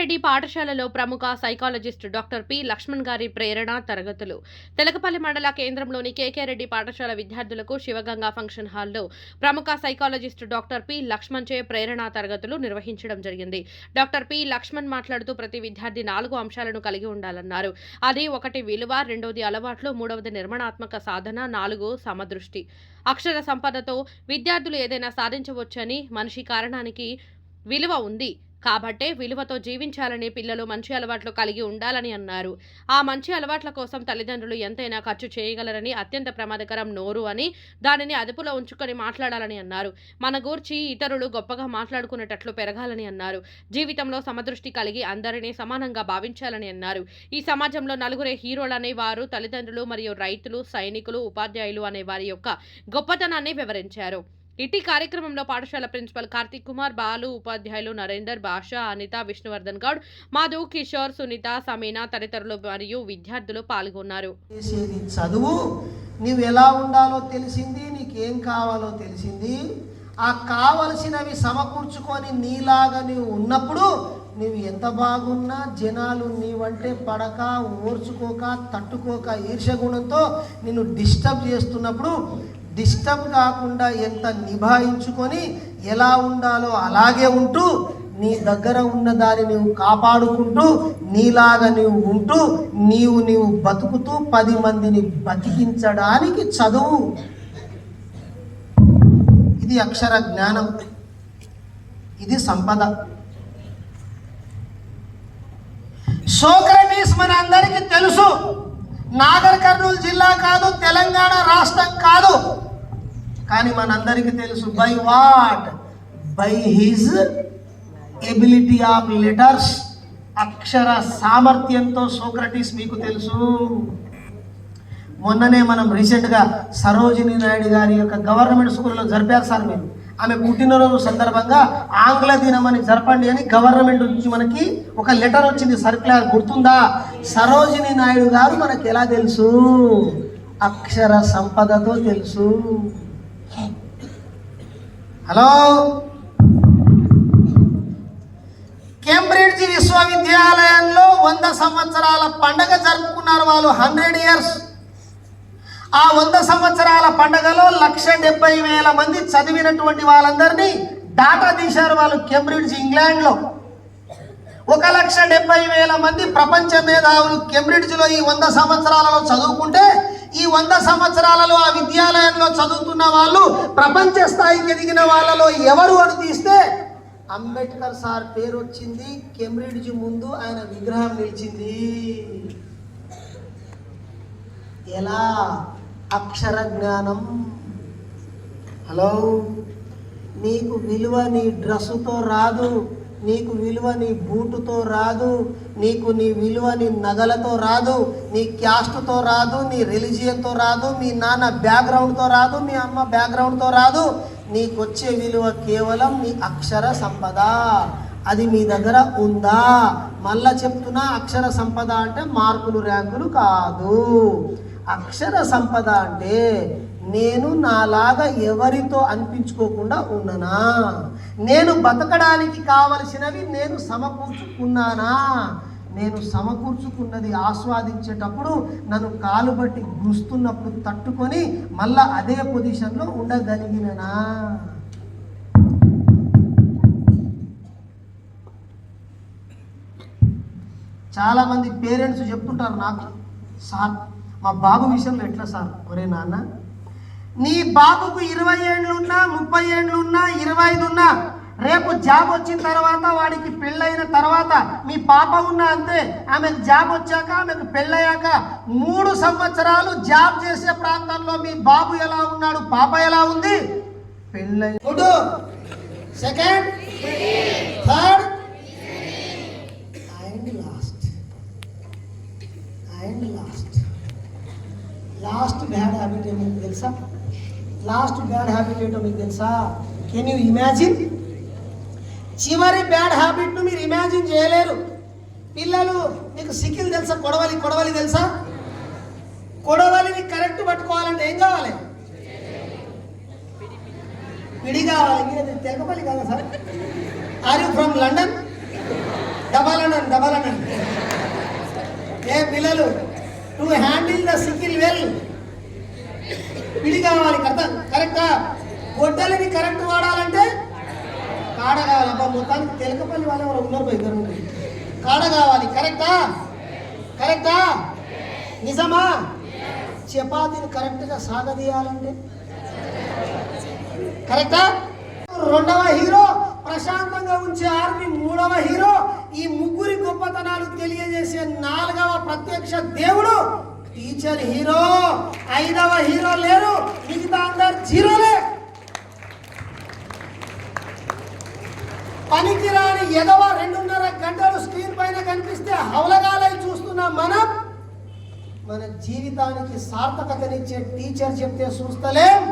రెడ్డి పాఠశాలలో ప్రముఖ psychologist doctor P Laxman గారి ప్రేరణ తరగతులు. తెలకపల్లి మండల కేంద్రంలోని కేకే రెడ్డి పాఠశాల విద్యార్థులకు శివగంగా ఫంక్షన్ హాల్లో ప్రముఖ సైకాలజిస్ట్ డాక్టర్ పి లక్ష్మణ్ చే ప్రేరణ తరగతులు నిర్వహించడం జరిగింది. డాక్టర్ పి లక్ష్మణ్ మాట్లాడుతూ ప్రతి విద్యార్థి నాలుగు అంశాలను కలిగి ఉండాలన్నారు. అది ఒకటి విలువ రెండవది అలవాట్లు మూడవది నిర్మాణాత్మక సాధన నాలుగు సమదృష్టి. అక్షర సంపదతో విద్యార్థులు ఏదైనా సాధించవచ్చని మనిషి కారణానికి విలువ ఉంది. కాబట్టే విలువతో జీవించాలని పిల్లలు మంచి అలవాట్లు కలిగి ఉండాలని అన్నారు. ఆ మంచి అలవాట్ల కోసం తల్లిదండ్రులు ఎంతైనా ఖర్చు చేయగలరని అత్యంత ప్రమాదకరం నోరు అని దానిని అదుపులో ఉంచుకొని మాట్లాడాలని అన్నారు. మన గూర్చి ఇతరులు గొప్పగా మాట్లాడుకునేటట్లు పెరగాలని అన్నారు. జీవితంలో సమదృష్టి కలిగి అందరినీ సమానంగా భావించాలని అన్నారు. ఈ సమాజంలో నలుగురే హీరోలనే వారు తల్లిదండ్రులు మరియు రైతులు సైనికులు ఉపాధ్యాయులు అనే వారి యొక్క గొప్పతనాన్ని వివరించారు. ఇటీ కార్యక్రమంలో పాఠశాల ప్రిన్సిపల్ కార్తిక్ కుమార్ బాలు ఉపాధ్యాయులు నరేందర్ బాషా అనిత విష్ణువర్ధన్ గౌడ్ మధు కిషోర్ సునీత సమీనా తదితరులు మరియు విద్యార్థులు పాల్గొన్నారు. చదువు. నువ్వు ఎలా ఉండాలో తెలిసింది నీకేం కావాలో తెలిసింది. ఆ కావలసినవి సమకూర్చుకొని నీలాగా నీవు ఉన్నప్పుడు నువ్వు ఎంత బాగున్నా జనాలు నీవంటే పడక ఓర్చుకోక తట్టుకోక ఈర్షగుణంతో నిన్ను డిస్టర్బ్ చేస్తున్నప్పుడు డిస్టర్బ్ కాకుండా ఎంత నిభాయించుకొని ఎలా ఉండాలో అలాగే ఉంటూ నీ దగ్గర ఉన్న దాన్ని కాపాడుకుంటూ నీలాగా నీవు ఉంటూ నీవు నీవు బతుకుతూ పది మందిని బతికించడానికి చదువు. ఇది అక్షర జ్ఞానం. ఇది సంపద. సోక్రటీస్ మన అందరికీ తెలుసు నాగర్ కర్నూలు జిల్లా కాదు తెలంగాణ రాష్ట్రం కాదు. కానీ మనందరికీ తెలుసు by what? By his ability of letters అక్షర సామర్థ్యంతో సోక్రటీస్ మీకు తెలుసు. మొన్ననే మనం రీసెంట్గా సరోజిని నాయుడు గారి యొక్క గవర్నమెంట్ స్కూల్లో జరిపారు సార్ మీరు. ఆమె పుట్టినరోజు సందర్భంగా ఆంగ్ల దినం అని జరపండి అని గవర్నమెంట్ నుంచి మనకి ఒక లెటర్ వచ్చింది. సర్క్యులర్ గుర్తుందా? సరోజిని నాయుడు గారు మనకి ఎలా తెలుసు? అక్షర సంపదతో తెలుసు. హలో? కేంబ్రిడ్జ్ విశ్వవిద్యాలయంలో వంద సంవత్సరాల పండగ జరుపుకున్నారు వాళ్ళు హండ్రెడ్ ఇయర్స్. ఆ వంద సంవత్సరాల పండగలో లక్ష డెబ్బై వేల మంది చదివినటువంటి వాళ్ళందరినీ డాటా తీశారు వాళ్ళు కేంబ్రిడ్జ్ ఇంగ్లాండ్లో. ఒక లక్ష డెబ్బై వేల మంది ప్రపంచ మేధావులు కేంబ్రిడ్జ్లో ఈ వంద సంవత్సరాలలో చదువుకుంటే ఈ వంద సంవత్సరాలలో ఆ విద్యాలయంలో చదువుతున్న వాళ్ళు ప్రపంచ స్థాయికి ఎదిగిన వాళ్ళలో ఎవరు అని తీస్తే అంబేద్కర్ సార్ పేరు వచ్చింది కేంబ్రిడ్జ్ ముందు ఆయన విగ్రహం నిలిచింది. ఎలా? అక్షర జ్ఞానం హలో? నీకు విలువ నీ డ్రెస్సుతో రాదు నీకు విలువ నీ బూటుతో రాదు నీకు నీ విలువ నీ నగలతో రాదు నీ క్యాస్ట్తో రాదు నీ రిలీజియన్తో రాదు మీ నాన్న బ్యాక్గ్రౌండ్తో రాదు మీ అమ్మ బ్యాక్గ్రౌండ్తో రాదు. నీకు వచ్చే విలువ కేవలం నీ అక్షర సంపద. అది మీ దగ్గర ఉందా? మళ్ళా చెప్తున్నా అక్షర సంపద అంటే మార్కులు ర్యాంకులు కాదు. అక్షర సంపద అంటే నేను నాలాగా ఎవరితో అనిపించుకోకుండా ఉన్ననా నేను బతకడానికి కావలసినవి నేను సమకూర్చుకున్నానా? నేను సమకూర్చుకున్నది ఆస్వాదించేటప్పుడు నన్ను కాలు బట్టి గుస్తున్నప్పుడు తట్టుకొని మళ్ళా అదే పొజిషన్లో ఉండగలిగిననా? చాలామంది పేరెంట్స్ చెప్తుంటారు నాకు సార్ మా బాబు విషయంలో ఎట్లా సార్? ఒరే నాన్న నీ బాబుకు ఇరవై ఏళ్ళు ఉన్నా ముప్పై ఏళ్ళు ఉన్నా ఇరవై ఐదు ఉన్నా రేపు జాబ్ వచ్చిన తర్వాత వాడికి పెళ్ళైన తర్వాత మీ పాప ఉన్నా అంతే ఆమెకు జాబ్ వచ్చాక ఆమెకు పెళ్ళయ్యాక మూడు సంవత్సరాలు జాబ్ చేసే ప్రాంతంలో మీ బాబు ఎలా ఉన్నాడు పాప ఎలా ఉంది? పెళ్ళై second third and last and last last bad habit మీకు తెలుసా? లాస్ట్ బ్యాడ్ హ్యాబిట్ ఏంటో మీకు తెలుసా? కెన్ యూ ఇమాజిన్ చివరి బ్యాడ్ హ్యాబిట్ను మీరు ఇమాజిన్ చేయలేరు. పిల్లలు మీకు సికిల్ తెలుసా? కొడవలి కొడవలి తెలుసా? కొడవలిని కరెక్ట్ పట్టుకోవాలంటే ఏం కావాలి? పిడి కావాలి. మీరు తెలకపల్లి కదా sir? Are you from London double అనండి డబల్ అనండి ఏ పిల్లలు to handle the sickle well పిడి కావాలి కరెక్టా? గొడ్డలిని కరెక్ట్ వాడాలంటే కాడ కావాలి. అబ్బా మొత్తానికి తెలకపల్లి వాళ్ళు ఎవరు ఉన్నారు ఇద్దరు ముగ్గురు. కాడ కావాలి. కరెక్టా? కరెక్టా? నిజమా? చపాతీని కరెక్ట్గా సాగదీయాలంటే? కరెక్టా? రెండవ హీరో ప్రశాంతంగా ఉంచే ఆర్మీ మూడవ హీరో ఈ ముగ్గురి గొప్పతనాలు తెలియజేసే నాలుగవ ప్రత్యక్ష దేవుడు టీచర్ హీరో ఐదవ హీరో లేరు. మిగతా అందరు జీరోలే. పనికిరాని ఎదవ రెండున్నర గంటలు స్క్రీన్ పైన కనిపిస్తే హవలగాలై చూస్తున్న మనం మన జీవితానికి సార్థకతనిచ్చే టీచర్ చెప్తే చూస్తలేం.